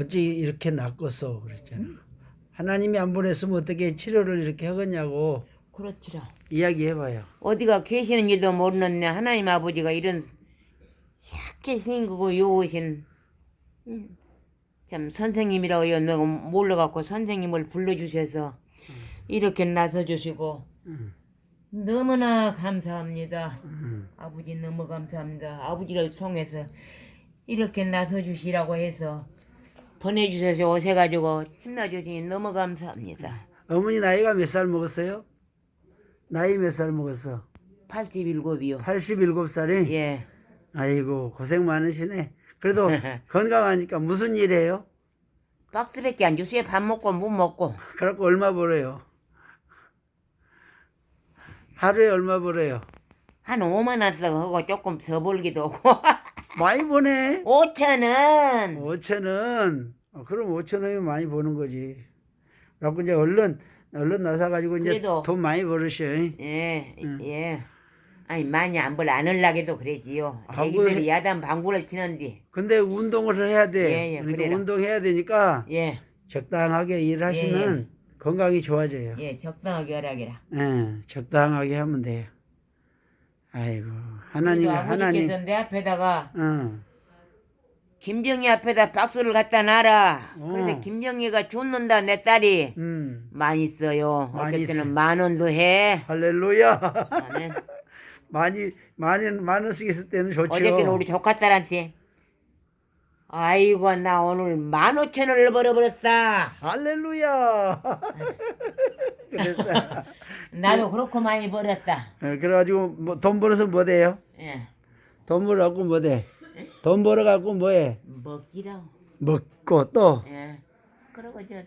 어찌 이렇게 낫겠어 그랬잖아. 하나님이 안 보냈으면 어떻게 치료를 이렇게 하겠냐고 그렇지라. 이야기해봐요. 어디가 계시는지도 모르는데 하나님 아버지가 이런 약게 생기고 요우신 음, 참 선생님이라고 내가 몰라갖고 선생님을 불러주셔서 이렇게 나서주시고 음. 너무나 감사합니다. 음. 아버지 너무 감사합니다. 아버지를 통해서 이렇게 나서주시라고 해서 보내주셔서 오셔가지고 힘나주시니 너무 감사합니다. 어머니 나이가 몇 살 먹었어요? 나이 몇 살 먹었어? 87이요. 87살이? 예. 아이고 고생 많으시네. 그래도 건강하니까 무슨 일해요? 박스밖에 안 주세요. 밥 먹고 못 먹고. 그래갖고 얼마 벌어요? 하루에 얼마 벌어요? 한 5만 원 쓰고 하고 조금 더 벌기도 하고. 많이 버네. 5천 원. 5천 원. 어, 그럼 5천 원이면 많이 버는 거지. 그래갖고 이제 얼른 얼른 나서 가지고 이제 그래도- 돈 많이 벌으셔. 예, 응. 예. 아니 많이 안 벌안 흘라게도 그러지요. 아, 애기들이 그- 야단 방구를 치는데. 근데 운동을 해야 돼. 예, 예, 그러니까 그래라. 운동해야 되니까 예, 적당하게 일하시면 건강이 좋아져요. 예, 적당하게 하라기라. 예, 적당하게 하면 돼요. 아이고 하나님 그래도 하나님. 아버지께서 내 앞에다가 응. 김정희 앞에다 박수를 갖다 놔라. 어. 그래서 김정희가 죽는다 내 딸이 음. 많이 써요. 많이 어쨌든 써. 만 원도 해. 할렐루야. 아멘. 많이 많이 많은 쓰겠을 때는 좋죠. 어저께는 우리 조카 딸한테 아이고 나 오늘 만 오천 원을 벌어버렸어. 할렐루야. 그랬어. 나도 그렇고 많이 벌었어. 어, 그래가지고 뭐 돈 벌어서 뭐 돼요? 예. 돈 벌어갖고 뭐 돼? 돈 벌어갖고 뭐해? 먹기라고. 먹고 또 예. 그러고 저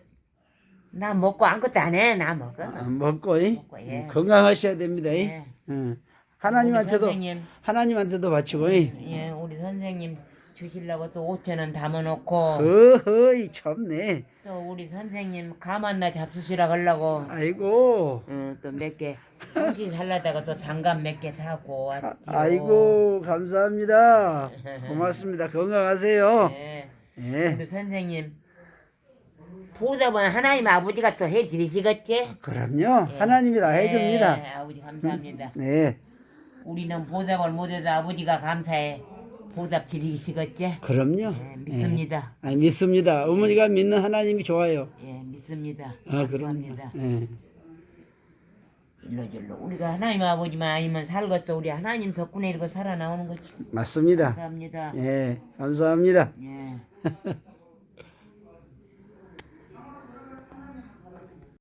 나 먹고 아무것도 안 해. 나 먹어. 아, 먹고 이? 먹고, 예. 건강하셔야 됩니다. 이? 예. 응. 하나님한테도 우리 선생님, 하나님한테도 바치고 이? 예, 우리 선생님 주시려고 또 오천 원 담아놓고 어허이 참네. 또 우리 선생님 가만나 잡수시라 하려고 아이고. 어, 또몇개 홍시 살라다가 또 장갑 몇 개 사고 왔지요. 아이고 감사합니다. 고맙습니다. 건강하세요. 예. 예. 우리 선생님 보답은 하나님 아버지가 또 해드리시겠지? 그럼요. 하나님이 다 해줍니다. 예, 아버지 감사합니다. 네. 우리는 보답을 못해도 아버지가 감사해 보답 드리시겠지? 그럼요. 예, 믿습니다. 아, 믿습니다. 어머니가 믿는 하나님이 좋아요. 예, 믿습니다. 아, 그럼요. 감사합니다. 예. 일로 일로 우리가 하나님 아버지만 아니면 살겠어 우리 하나님 덕분에 이렇게 살아나오는 거지. 맞습니다. 감사합니다. 예. 감사합니다. 예.